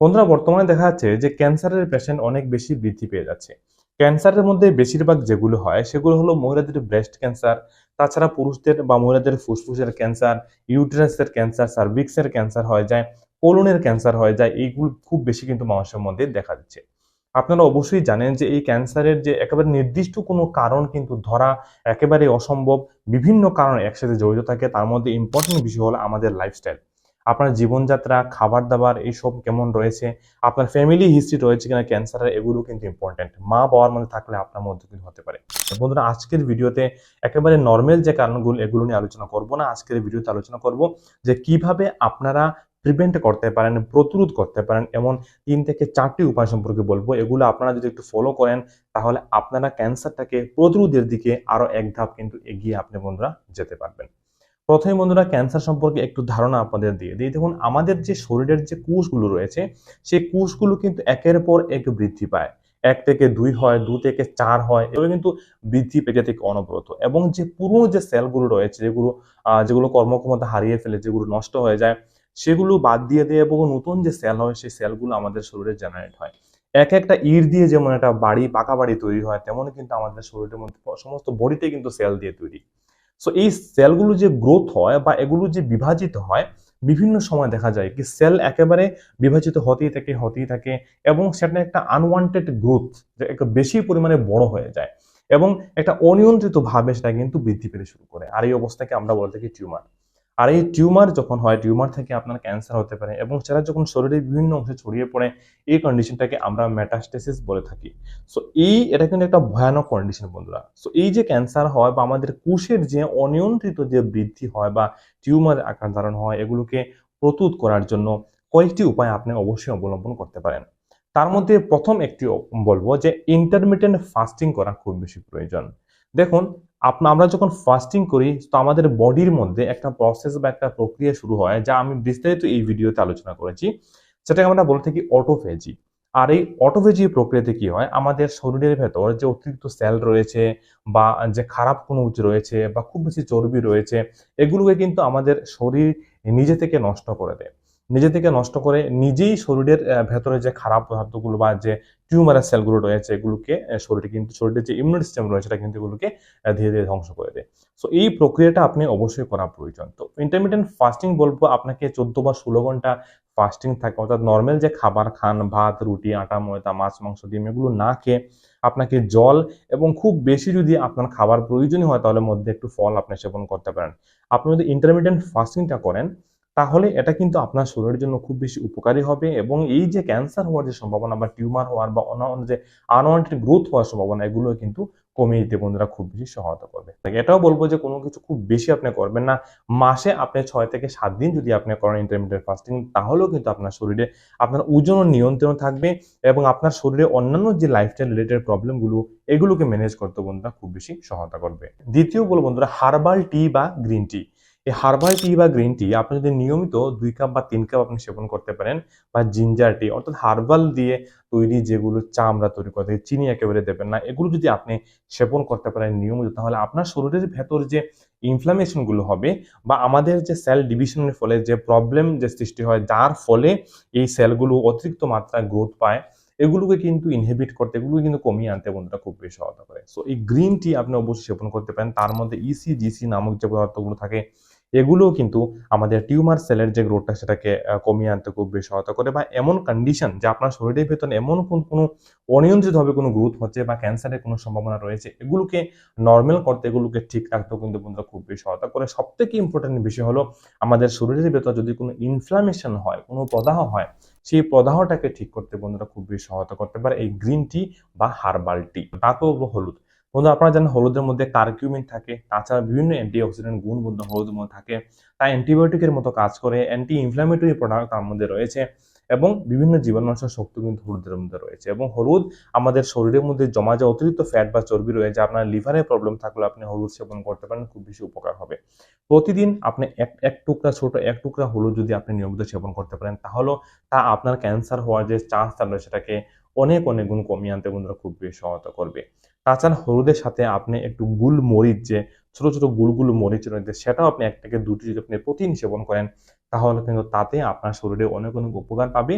বন্ধুরা, বর্তমানে দেখা যাচ্ছে যে ক্যান্সারের পেশেন্ট অনেক বেশি বৃদ্ধি পেয়ে যাচ্ছে। ক্যান্সারের মধ্যে বেশিরভাগ যেগুলো হয়, সেগুলো হলো মহিলাদের ব্রেস্ট ক্যান্সার তাছাড়া পুরুষদের বা মহিলাদের ফুসফুসের ক্যান্সার ইউটেরাসের ক্যান্সার সার্ভিক্সের ক্যান্সার হয়ে যায় কোলনের ক্যান্সার হয়ে যায়, এইগুলো খুব বেশি কিন্তু মানুষের মধ্যে দেখা দিচ্ছে। আপনারা অবশ্যই জানেন যে এই ক্যান্সারের যে একেবারে নির্দিষ্ট কোনো কারণ কিন্তু ধরা একেবারে অসম্ভব। বিভিন্ন কারণ একসাথে জড়িত থাকে, তার মধ্যে ইম্পর্টেন্ট বিষয় হলো আমাদের লাইফস্টাইল আপনার জীবনযাত্রা খাবার দাবার এইসব কেমন রয়েছে, আপনার ফ্যামিলি হিস্ট্রি রয়েছে কিনা ক্যান্সারের এগুলো কিন্তু ইম্পর্টেন্ট মা বাবার মধ্যে থাকলে আপনার মধ্যে কিন্তু হতে পারে। বন্ধুরা, আজকের ভিডিওতে একেবারে নর্মাল যে কারণগুলো, এগুলো নিয়ে আলোচনা করব না। আজকের ভিডিওতে আলোচনা করব যে কীভাবে আপনারা প্রিভেন্ট করতে পারেন, প্রতিরোধ করতে পারেন এমন তিন থেকে চারটি উপায় সম্পর্কে বলব। এগুলো আপনারা যদি একটু ফলো করেন, তাহলে আপনারা ক্যান্সারটাকে প্রতিরোধের দিকে আরও এক ধাপ কিন্তু এগিয়ে আপনি বন্ধুরা যেতে পারবেন। প্রথমে বন্ধুরা ক্যান্সার সম্পর্কে একটু ধারণা আপনাদের দিয়ে দিই। দেখুন, আমাদের যে শরীরের যে কোষগুলো রয়েছে, সেই কোষগুলো কিন্তু একের পর এক বৃদ্ধি পায়। এক থেকে দুই হয়, দু থেকে চার হয় এভাবে কিন্তু বৃদ্ধি পেতে থেকে অনবরত। এবং যে পুরনো যে সেলগুলো রয়েছে, যেগুলো যেগুলো কর্মক্ষমতা হারিয়ে ফেলে, যেগুলো নষ্ট হয়ে যায়, সেগুলো বাদ দিয়ে দিয়ে এবং নতুন যে সেল হয়, সেই সেলগুলো আমাদের শরীরে জেনারেট হয়। এক একটা ইট দিয়ে যেমন একটা বাড়ি, পাকা বাড়ি তৈরি হয়, তেমন কিন্তু আমাদের শরীরের মধ্যে সমস্ত বডিতে কিন্তু সেল দিয়ে তৈরি। সো এই সেলগুলো যে গ্রোথ হয় বা এগুলো যে বিভাজিত হয়, বিভিন্ন সময় দেখা যায় কি সেল একেবারে বিভাজিত হতেই থাকে হতেই থাকে এবং সেটা একটা আনওয়ান্টেড গ্রোথ একটা বেশি পরিমাণে বড় হয়ে যায় এবং একটা অনিয়ন্ত্রিত ভাবে সেটা কিন্তু বৃদ্ধি পেতে শুরু করে। আর এই অবস্থাকে আমরা বলে থাকি টিউমার আর এই টিউমার যখন হয়, টিউমার থেকে আপনার ক্যান্সার হতে পারে এবং সেটা যখন শরীরের বিভিন্ন অংশে ছড়িয়ে পড়ে, এই কন্ডিশনটাকে আমরা মেটাস্টেসিস বলে থাকি। সো এই এটা কিন্তু একটা ভয়ানক কন্ডিশন বন্ধুরা। সো এই যে ক্যান্সার হয় বা আমাদের কোষের যে অনিয়ন্ত্রিত যে বৃদ্ধি হয় বা টিউমার আকার ধারণ হয়, এগুলোকে প্রতিরোধ করার জন্য কয়েকটি উপায় আপনি অবশ্যই অবলম্বন করতে পারেন। তার মধ্যে প্রথম একটি বলব যে ইন্টারমিডিয়েন্ট ফাস্টিং করা খুব বেশি প্রয়োজন। দেখুন আপনা, আমরা যখন ফাস্টিং করি, তো আমাদের বডির মধ্যে একটা প্রসেস বা একটা প্রক্রিয়া শুরু হয়, যা আমি বিস্তারিত এই ভিডিওতে আলোচনা করেছি। সেটাকে আমরা বলে থাকি অটোফেজি আর এই অটোফেজি প্রক্রিয়াতে কি হয়? আমাদের শরীরের ভেতর যে অতিরিক্ত সেল রয়েছে বা যে খারাপ কোনো উচ্চ রয়েছে বা খুব বেশি চর্বি রয়েছে, এগুলোকে কিন্তু আমাদের শরীর নিজে থেকে নষ্ট করে দেয়। নিজে থেকে নষ্ট করে নিজেই শরীরের ভেতরে যে খারাপ পদার্থগুলো বা যে টিউমারের সেলগুলো রয়েছে, এগুলোকে শরীরে কিন্তু শরীরের যে ইমিউন সিস্টেম রয়েছে, সেটা কিন্তু এগুলোকে ধীরে ধীরে ধ্বংস করে দেয়। সো এই প্রক্রিয়াটা আপনি অবশ্যই করা প্রয়োজন। তো ইন্টারমিডিয়েন্ট ফাস্টিং বলব, আপনাকে চোদ্দ বা ষোলো ঘণ্টা ফাস্টিং থাকে, অর্থাৎ নর্মাল যে খাবার খান, ভাত, রুটি, আটা, ময়দা, মাছ, মাংস, ডিম, এগুলো না খেয়ে আপনাকে জল এবং খুব বেশি যদি আপনার খাবার প্রয়োজনই হয়, তাহলে মধ্যে একটু ফল আপনি সেবন করতে পারেন। আপনি যদি ইন্টারমিডিয়েন্ট ফাস্টিংটা করেন তাহলে এটা কিন্তু আপনার শরীরের জন্য খুব বেশি উপকারী হবে এবং এই যে ক্যান্সার হওয়ার যে সম্ভাবনা বা টিউমার হওয়ার বা অন্যান্য যে আনওয়ান্টেড গ্রোথ হওয়ার সম্ভাবনা, এগুলো কিন্তু কমিয়ে দিতে বন্ধুরা খুব বেশি সহায়তা করবে। এটাও বলব যে কোনো কিছু খুব বেশি আপনি করবেন না। মাসে আপনি ছয় থেকে সাত দিন যদি আপনি করেন ইন্টারমিডিয়েট ফাস্টিং তাহলেও কিন্তু আপনার শরীরে আপনার ওজন নিয়ন্ত্রণ থাকবে এবং আপনার শরীরে অন্যান্য যে লাইফস্টাইল রিলেটেড প্রবলেমগুলো এগুলোকে ম্যানেজ করতে বন্ধুরা খুব বেশি সহায়তা করবে। দ্বিতীয় বলব বন্ধুরা হার্বাল টি বা গ্রিন টি এই হার্বাল টি বা গ্রিন টি আপনি যদি নিয়মিত দুই কাপ বা তিন কাপ আপনি সেবন করতে পারেন বা জিঞ্জার টি, অর্থাৎ হার্বাল দিয়ে তৈরি যেগুলো চা আমরা তৈরি করতে চিনি একেবারে দেবেন না, এগুলো যদি আপনি সেবন করতে পারেন নিয়মিত, তাহলে আপনার শরীরের ভেতর যে ইনফ্লামেশনগুলো হবে বা আমাদের যে সেল ডিভিশনের ফলে যে প্রবলেম যে সৃষ্টি হয়, যার ফলে এই সেলগুলো অতিরিক্ত মাত্রায় গ্রোথ পায়, এগুলোকে কিন্তু ইনহিবিট করতে এগুলো কিন্তু কমিয়ে আনতে বন্ধুরা খুব বেশি সহায়তা করে। সো এই গ্রিন টি আপনি অবশ্যই সেবন করতে পারেন, তার মধ্যে ইসি জিসি নামক যে পদার্থগুলো থাকে এগুলোও কিন্তু আমাদের টিউমার সেলের যে গ্রোথটা সেটাকে কমিয়ে আনতে খুব বেশি সহায়তা করে বা এমন কন্ডিশন যে আপনার শরীরের ভেতরে এমন কোন, কোনো অনিয়ন্ত্রিতভাবে কোনো গ্রোথ হচ্ছে বা ক্যান্সারের কোনো সম্ভাবনা রয়েছে, এগুলোকে নর্মাল করতে, এগুলোকে ঠিক রাখতেও কিন্তু বন্ধুরা খুব বেশি সহায়তা করে। সব থেকে ইম্পর্টেন্ট বিষয় হলো আমাদের শরীরের ভেতর যদি কোনো ইনফ্লামেশন হয়, কোনো প্রদাহ হয়, সেই প্রদাহটাকে ঠিক করতে বন্ধুরা খুব বেশি সহায়তা করতে পারে এই গ্রিন টি বা হার্বাল টি তাতেও হলো হলুদ। বন্ধু, আপনারা জানেন হলুদের মধ্যে কার্কিউমিন থাকে, তাছাড়া বিভিন্ন অ্যান্টি অক্সিডেন্ট গুণ বন্ধু হলুদের মধ্যে থাকে, তাই অ্যান্টিবায়োটিকের মতো কাজ করে অ্যান্টি ইনফ্ল্যামেটরি প্রোডাক্ট তার মধ্যে রয়েছে এবং বিভিন্ন জীবাণুনাশক শক্তি কিন্তু হলুদের মধ্যে রয়েছে এবং হলুদ আমাদের শরীরের মধ্যে জমা যে অতিরিক্ত ফ্যাট বা চর্বি রয়েছে, আপনার লিভারের প্রবলেম থাকলে আপনি হলুদ সেবন করতে পারেন, খুব বেশি উপকার হবে। প্রতিদিন আপনি এক এক টুকরা ছোট, এক টুকরা হলুদ যদি আপনি নিয়মিত সেবন করতে পারেন তাহলেও তা আপনার ক্যান্সার হওয়ার যে চান্স থাকবে সেটাকে অনেক অনেক গুণ কমিয়ে আনতে বন্ধুরা খুব বেশি সহায়তা করবে। তাছাড়া হলুদের সাথে আপনি একটু গুল মরিচ যে ছোট ছোট গুলগুলো মরিচ রয়েছে, সেটাও আপনি এক থেকে দুটি যদি আপনি প্রতিদিন সেবন করেন, তাহলে কিন্তু তাতে আপনার শরীরে অনেক অনেক উপকার পাবে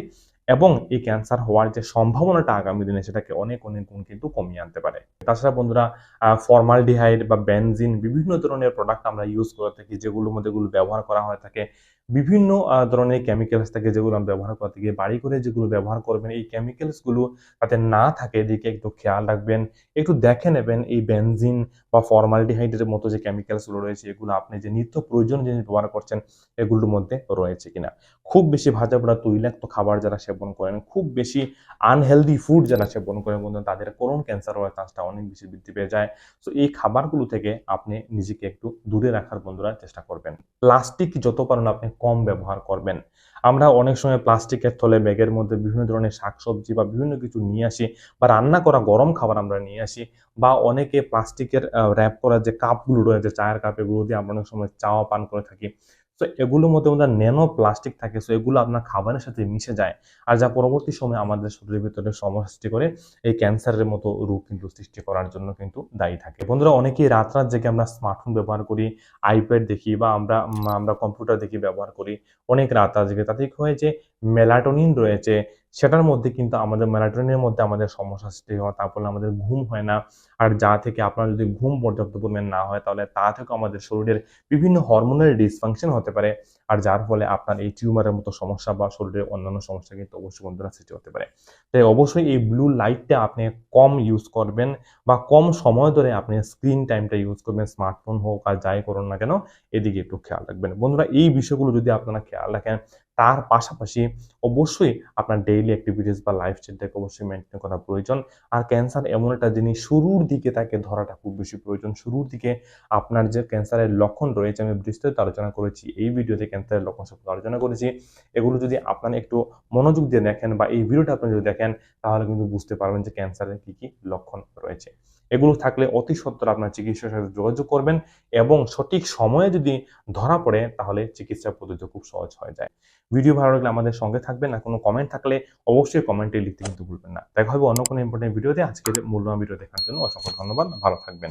এবং এই ক্যান্সার হওয়ার যে সম্ভাবনাটা আগামী দিনে সেটাকে অনেক অনেক গুণ কিন্তু কমিয়ে আনতে পারে। তাছাড়া বন্ধুরা ফর্মালডিহাইড বা বেনজিন বিভিন্ন ধরনের প্রোডাক্ট আমরা ইউজ করে থাকি, যেগুলোর মধ্যে এগুলো ব্যবহার করা হয়ে থাকে। বিভিন্ন ধরনের কেমিক্যালস থাকে যেগুলো আমরা ব্যবহার করে থাকি বাড়ি করে যেগুলো ব্যবহার করবেন, এই কেমিক্যালসগুলো যাতে না থাকে, এদিকে একটু খেয়াল রাখবেন, একটু দেখে নেবেন এই বেনজিন বা ফর্মালডিহাইডের মতো যে কেমিক্যালসগুলো রয়েছে, এগুলো আপনি যে নিত্য প্রয়োজন জিনিস ব্যবহার করছেন, এগুলোর মধ্যে রয়েছে কিনা। খুব বেশি ভাজা পোড়া তৈলাক্ত খাবার যারা সেবন করেন, খুব বেশি আনহেলদি ফুড যারা সেবন করেন বন্ধু তাদের করোন ক্যান্সার হওয়ার চান্সটা অনেক বেশি বৃদ্ধি পেয়ে যায়। তো এই খাবারগুলো থেকে আপনি নিজেকে একটু দূরে রাখার, বন্ধুরা, চেষ্টা করবেন। প্লাস্টিক যত পারেন আপনি কম ব্যবহার করবেন। আমরা অনেক সময় প্লাস্টিকের থলে, ব্যাগের মধ্যে বিভিন্ন ধরনের শাকসবজি বা বিভিন্ন কিছু নিয়ে আসি বা রান্না করা গরম খাবার আমরা নিয়ে আসি বা অনেকে প্লাস্টিকের র্যাপ করা যে কাপগুলো রয়েছে, চায়ের কাপ এগুলো দিয়ে আমরা অনেক সময় চাওয়া পান করে থাকি। তো এগুলোর মধ্যে আমাদের ন্যানো প্লাস্টিক থাকে সো এগুলো আপনার খাবারের সাথে মিশে যায়। আর যা পরবর্তী সময়ে আমাদের শরীরের ভিতরে সমস্যা সৃষ্টি করে, এই ক্যান্সারের মতো রোগ কিন্তু সৃষ্টি করার জন্য কিন্তু দায়ী থাকে। বন্ধুরা, অনেকেই রাত রাত জেগে আমরা স্মার্টফোন ব্যবহার করি আইপ্যাড দেখি বা আমরা আমরা কম্পিউটার দেখি ব্যবহার করি। অনেক রাত রাত জেগে, তাতে কি হয় যে মেলাটোনিন রয়েছে সেটার মধ্যে কিন্তু আমাদের মেলাটোনিনের মধ্যে আমাদের সমস্যা সৃষ্টি হয়, তারপরে আমাদের ঘুম হয় না। আর যা থেকে আপনার যদি ঘুম পর্যাপ্ত পরিমাণ না হয়, তাহলে তা থেকে আমাদের শরীরের বিভিন্ন হরমোনের ডিসফাংশন হতে পারে। আর যার ফলে আপনার এই টিউমারের মতো সমস্যা বা শরীরের অন্যান্য সমস্যা কিন্তু অবশ্যই বন্ধুরা সৃষ্টি হতে পারে। তাই অবশ্যই এই ব্লু লাইটটা আপনি কম ইউজ করবেন বা কম সময় ধরে আপনি স্ক্রিন টাইমটা ইউজ করবেন স্মার্টফোন হোক আর যাই করুন না কেন, এদিকে একটু খেয়াল রাখবেন। বন্ধুরা, এই বিষয়গুলো যদি আপনারা খেয়াল রাখেন, তার পাশাপাশি অবশ্যই আপনার ডেইলি অ্যাক্টিভিটিস বা লাইফস্টাইলটাকে অবশ্যই মেনটেন করা প্রয়োজন। আর ক্যান্সার এমন একটা জিনিস, শুরুর দিকে তাকে ধরাটা খুব বেশি প্রয়োজন। শুরুর দিকে আপনার যে ক্যান্সারের লক্ষণ রয়েছে, আমি বিস্তারিত আলোচনা করেছি এই ভিডিওতে লক্ষণ সম্পর্কে আলোচনা করেছি। এগুলো যদি আপনারা একটু মনোযোগ দিয়ে দেখেন বা এই ভিডিওটা আপনি যদি দেখেন, তাহলে কিন্তু বুঝতে পারবেন যে ক্যান্সারের কি কি লক্ষণ রয়েছে। এগুলো থাকলে অতি সত্বর আপনার চিকিৎসার সাথে যোগাযোগ করবেন এবং সঠিক সময়ে যদি ধরা পড়ে, তাহলে চিকিৎসা পদ্ধতি খুব সহজ হয়ে যায়। ভিডিও ভালো লাগলে আমাদের সঙ্গে থাকবেন আর কোনো কমেন্ট থাকলে অবশ্যই কমেন্টে লিখতে কিন্তু ভুলবেন না। দেখা হবে অন্য কোনো ইম্পর্টেন্ট ভিডিওতে আজকের মূল্যবান ভিডিও দেখার জন্য অসংখ্য ধন্যবাদ। ভালো থাকবেন।